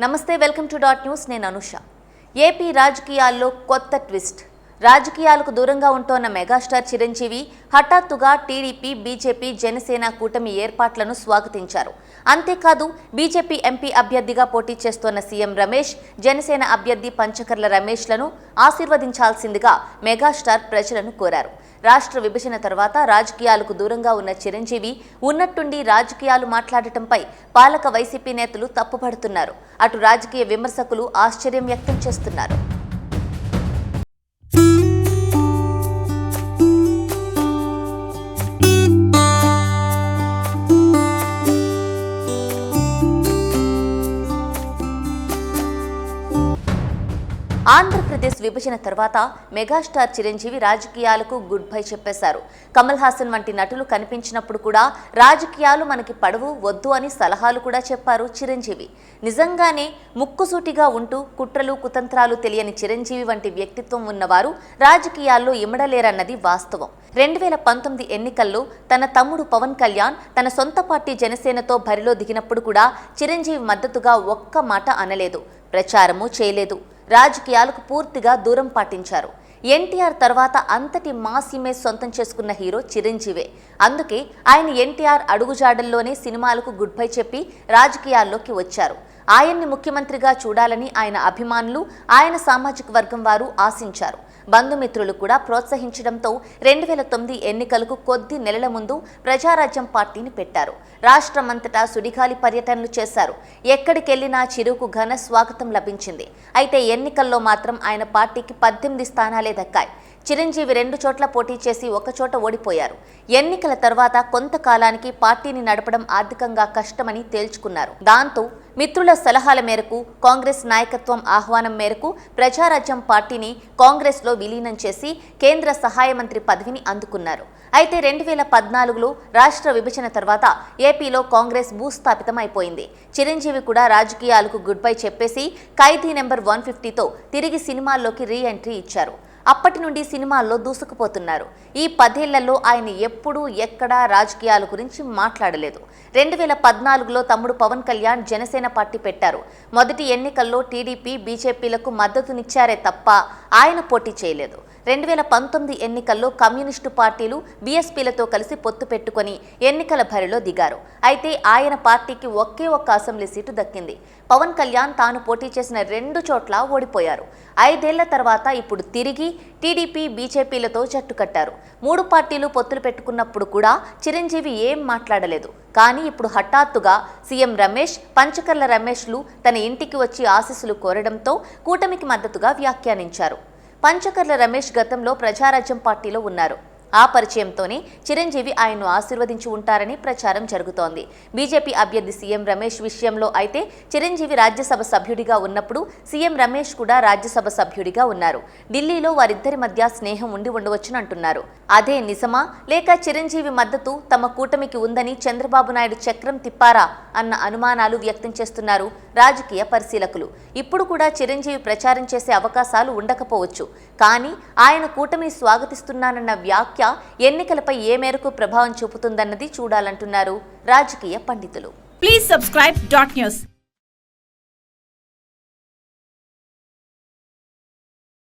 నమస్తే welcome to dot news. నేను Anusha. AP రాజకీయాల్లో కొత్త ట్విస్ట్. రాజకీయాలకు దూరంగా ఉంటోన్న మెగాస్టార్ చిరంజీవి హఠాత్తుగా టీడీపీ బీజేపీ జనసేన కూటమి ఏర్పాట్లను స్వాగతించారు. అంతేకాదు బీజేపీ ఎంపీ అభ్యర్థిగా పోటీ చేస్తోన్న సీఎం రమేష్ జనసేన అభ్యర్థి పంచకర్ల రమేష్లను ఆశీర్వదించాల్సిందిగా మెగాస్టార్ ప్రజలను కోరారు. రాష్ట్ర విభజన తర్వాత రాజకీయాలకు దూరంగా ఉన్న చిరంజీవి ఉన్నట్టుండి రాజకీయాలు మాట్లాడటంపై పాలక వైసీపీ నేతలు తప్పుపడుతున్నారు. అటు రాజకీయ విమర్శకులు ఆశ్చర్యం వ్యక్తం చేస్తున్నారు. ఆంధ్రప్రదేశ్ విభజన తర్వాత మెగాస్టార్ చిరంజీవి రాజకీయాలకు గుడ్ బై చెప్పేశారు. కమల్ హాసన్ వంటి నటులు కనిపించినప్పుడు కూడా రాజకీయాలు మనకి పడవు వద్దు అని సలహాలు కూడా చెప్పారు చిరంజీవి. నిజంగానే ముక్కుసూటిగా ఉంటూ కుట్రలు కుతంత్రాలు తెలియని చిరంజీవి వంటి వ్యక్తిత్వం ఉన్నవారు రాజకీయాల్లో ఇమడలేరన్నది వాస్తవం. రెండు వేల పంతొమ్మిది ఎన్నికల్లో తన తమ్ముడు పవన్ కళ్యాణ్ తన సొంత పార్టీ జనసేనతో బరిలో దిగినప్పుడు కూడా చిరంజీవి మద్దతుగా ఒక్క మాట అనలేదు. ప్రచారము చేయలేదు. రాజకీయాలకు పూర్తిగా దూరం పాటించారు. ఎన్టీఆర్ తర్వాత అంతటి మాస్ ఇమేజ్ సొంతం చేసుకున్న హీరో చిరంజీవే. అందుకే ఆయన ఎన్టీఆర్ అడుగుజాడల్లోనే సినిమాలకు గుడ్ బై చెప్పి రాజకీయాల్లోకి వచ్చారు. ఆయన్ని ముఖ్యమంత్రిగా చూడాలని ఆయన అభిమానులు ఆయన సామాజిక వర్గం వారు ఆశించారు. బంధుమిత్రులు కూడా ప్రోత్సహించడంతో రెండు వేల తొమ్మిది ఎన్నికలకు కొద్ది నెలల ముందు ప్రజారాజ్యం పార్టీని పెట్టారు. రాష్ట్రమంతటా సుడిగాలి పర్యటనలు చేశారు. ఎక్కడికెళ్ళినా చిరుకు ఘన స్వాగతం లభించింది. అయితే ఎన్నికల్లో మాత్రం ఆయన పార్టీకి పద్దెనిమిది స్థానాలే దక్కాయి. చిరంజీవి రెండు చోట్ల పోటీ చేసి ఒకచోట ఓడిపోయారు. ఎన్నికల తర్వాత కొంతకాలానికి పార్టీని నడపడం ఆర్థికంగా కష్టమని తేల్చుకున్నారు. దాంతో మిత్రుల సలహాల మేరకు కాంగ్రెస్ నాయకత్వం ఆహ్వానం మేరకు ప్రజారాజ్యం పార్టీని కాంగ్రెస్లో విలీనం చేసి కేంద్ర సహాయ మంత్రి పదవిని అందుకున్నారు. అయితే రెండు వేల పద్నాలుగులో రాష్ట్ర విభజన తర్వాత ఏపీలో కాంగ్రెస్ భూస్థాపితం అయిపోయింది చిరంజీవి కూడా రాజకీయాలకు గుడ్ బై చెప్పేసి ఖైదీ నెంబర్ వన్ ఫిఫ్టీతో తిరిగి సినిమాల్లోకి రీ ఎంట్రీ ఇచ్చారు. అప్పటి నుండి సినిమాల్లో దూసుకుపోతున్నారు. ఈ పదేళ్ళలో ఆయన ఎప్పుడూ ఎక్కడా రాజకీయాల గురించి మాట్లాడలేదు. రెండు వేల పద్నాలుగులో తమ్ముడు పవన్ కళ్యాణ్ జనసేన పార్టీ పెట్టారు. మొదటి ఎన్నికల్లో టీడీపీ బీజేపీలకు మద్దతునిచ్చారే తప్ప ఆయన పోటీ చేయలేదు. రెండు వేల పంతొమ్మిది ఎన్నికల్లో కమ్యూనిస్టు పార్టీలు బీఎస్పీలతో కలిసి పొత్తు పెట్టుకొని ఎన్నికల బరిలో దిగారు. అయితే ఆయన పార్టీకి ఒకే ఒక్క అసెంబ్లీ సీటు దక్కింది. పవన్ కళ్యాణ్ తాను పోటీ చేసిన రెండు చోట్ల ఓడిపోయారు. ఐదేళ్ళ తర్వాత ఇప్పుడు తిరిగి టీడీపీ బీజేపీలతో జట్టు కట్టారు. మూడు పార్టీలు పొత్తులు పెట్టుకున్నప్పుడు కూడా చిరంజీవి ఏం మాట్లాడలేదు. కానీ ఇప్పుడు హఠాత్తుగా సీఎం రమేష్ పంచకర్ల రమేష్లు తన ఇంటికి వచ్చి ఆశీస్సులు కోరడంతో కూటమికి మద్దతుగా వ్యాఖ్యానించారు. పంచకర్ల రమేష్ గతంలో ప్రజారాజ్యం పార్టీలో ఉన్నారు. ఆ పరిచయంతోనే చిరంజీవి ఆయన్ను ఆశీర్వదించి ఉంటారని ప్రచారం జరుగుతోంది. బీజేపీ అభ్యర్థి సీఎం రమేష్ విషయంలో అయితే చిరంజీవి రాజ్యసభ సభ్యుడిగా ఉన్నప్పుడు సీఎం రమేష్ కూడా రాజ్యసభ సభ్యుడిగా ఉన్నారు. ఢిల్లీలో వారిద్దరి మధ్య స్నేహం ఉండి ఉండవచ్చును అంటున్నారు. అదే నిజమా? లేక చిరంజీవి మద్దతు తమ కూటమికి ఉందని చంద్రబాబు నాయుడు చక్రం తిప్పారా? అన్న అనుమానాలు వ్యక్తం చేస్తున్నారు రాజకీయ పరిశీలకులు. ఇప్పుడు కూడా చిరంజీవి ప్రచారం చేసే అవకాశాలు ఉండకపోవచ్చు. కానీ ఆయన కూటమిని స్వాగతిస్తున్నానన్న వ్యాఖ్య ఎన్నికలపై ఏ మేరకు ప్రభావం చూపుతుందన్నది చూడాలంటున్నారు రాజకీయ పండితులు. Please subscribe dot news